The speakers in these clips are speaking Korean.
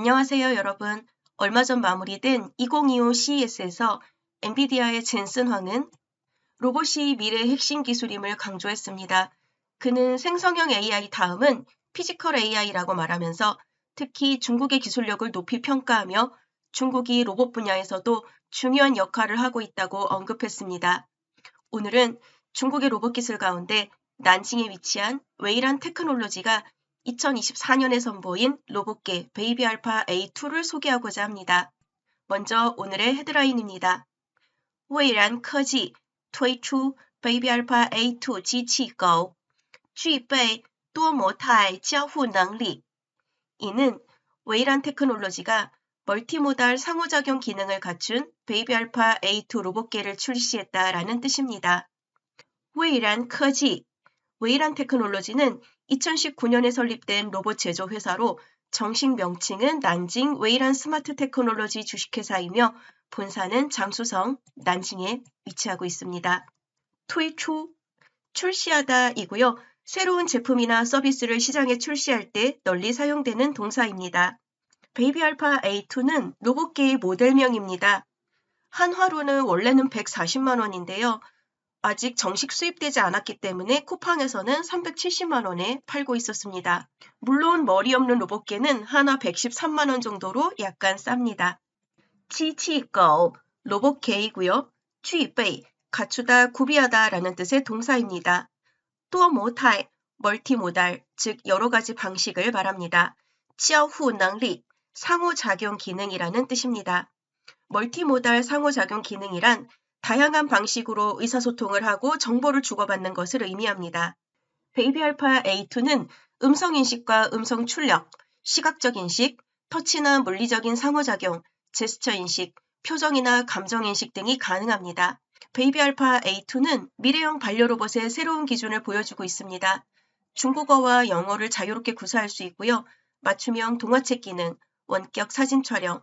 안녕하세요, 여러분. 얼마 전 마무리된 2025 CES에서 엔비디아의 젠슨 황은 로봇이 미래의 핵심 기술임을 강조했습니다. 그는 생성형 AI 다음은 피지컬 AI라고 말하면서 특히 중국의 기술력을 높이 평가하며 중국이 로봇 분야에서도 중요한 역할을 하고 있다고 언급했습니다. 오늘은 중국의 로봇 기술 가운데 난징에 위치한 웨이란 테크놀로지가 2024년에 선보인 로봇계 베이비 알파 A2를 소개하고자 합니다. 먼저 오늘의 헤드라인입니다. 蔚然科技推出 베이비 알파 A2 机器狗,具备多模态交互能力. 이는 웨이란 테크놀로지가 멀티모달 상호작용 기능을 갖춘 베이비 알파 A2 로봇계를 출시했다라는 뜻입니다. 蔚然科技 웨이란 테크놀로지는 2019년에 설립된 로봇 제조 회사로 정식 명칭은 난징 웨이란 스마트 테크놀로지 주식회사이며 본사는 장수성, 난징에 위치하고 있습니다. 토이초 출시하다이고요. 새로운 제품이나 서비스를 시장에 출시할 때 널리 사용되는 동사입니다. 베이비 알파 A2는 로봇계의 모델명입니다. 한화로는 원래는 140만 원인데요. 아직 정식 수입되지 않았기 때문에 쿠팡에서는 370만 원에 팔고 있었습니다. 물론 머리 없는 로봇개는 하나 113만 원 정도로 약간 쌉니다. 치치狗로봇개이고요. 취입 갖추다, 구비하다 라는 뜻의 동사입니다. 또 모탈 멀티모달 즉 여러 가지 방식을 말합니다. 치어후 능리 상호작용 기능이라는 뜻입니다. 멀티모달 상호작용 기능이란 다양한 방식으로 의사소통을 하고 정보를 주고받는 것을 의미합니다. 베이비 알파 A2는 음성 인식과 음성 출력, 시각적 인식, 터치나 물리적인 상호작용, 제스처 인식, 표정이나 감정 인식 등이 가능합니다. 베이비 알파 A2는 미래형 반려로봇의 새로운 기준을 보여주고 있습니다. 중국어와 영어를 자유롭게 구사할 수 있고요. 맞춤형 동화책 기능, 원격 사진 촬영,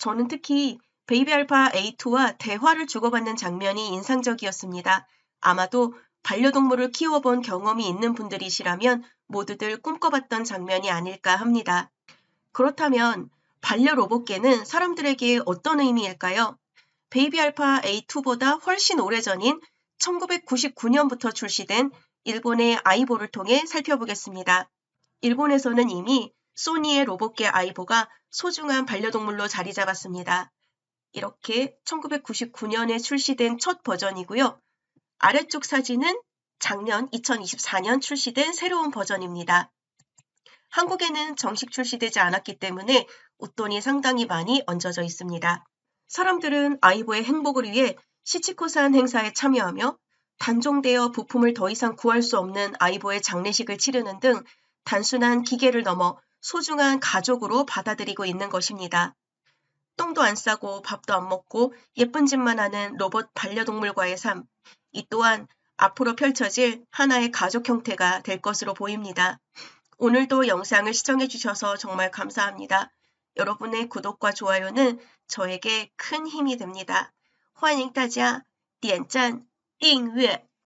저는 특히 베이비 알파 A2와 대화를 주고받는 장면이 인상적이었습니다. 아마도 반려동물을 키워본 경험이 있는 분들이시라면 모두들 꿈꿔봤던 장면이 아닐까 합니다. 그렇다면 반려 로봇계는 사람들에게 어떤 의미일까요? 베이비 알파 A2보다 훨씬 오래전인 1999년부터 출시된 일본의 아이보를 통해 살펴보겠습니다. 일본에서는 이미 소니의 로봇계 아이보가 소중한 반려동물로 자리 잡았습니다. 이렇게 1999년에 출시된 첫 버전이고요. 아래쪽 사진은 작년 2024년 출시된 새로운 버전입니다. 한국에는 정식 출시되지 않았기 때문에 웃돈이 상당히 많이 얹어져 있습니다. 사람들은 아이보의 행복을 위해 시치코산 행사에 참여하며 단종되어 부품을 더 이상 구할 수 없는 아이보의 장례식을 치르는 등 단순한 기계를 넘어 소중한 가족으로 받아들이고 있는 것입니다. 똥도 안 싸고 밥도 안 먹고 예쁜 짓만 하는 로봇 반려동물과의 삶, 이 또한 앞으로 펼쳐질 하나의 가족 형태가 될 것으로 보입니다. 오늘도 영상을 시청해주셔서 정말 감사합니다. 여러분의 구독과 좋아요는 저에게 큰 힘이 됩니다. 欢迎大家点赞、订阅。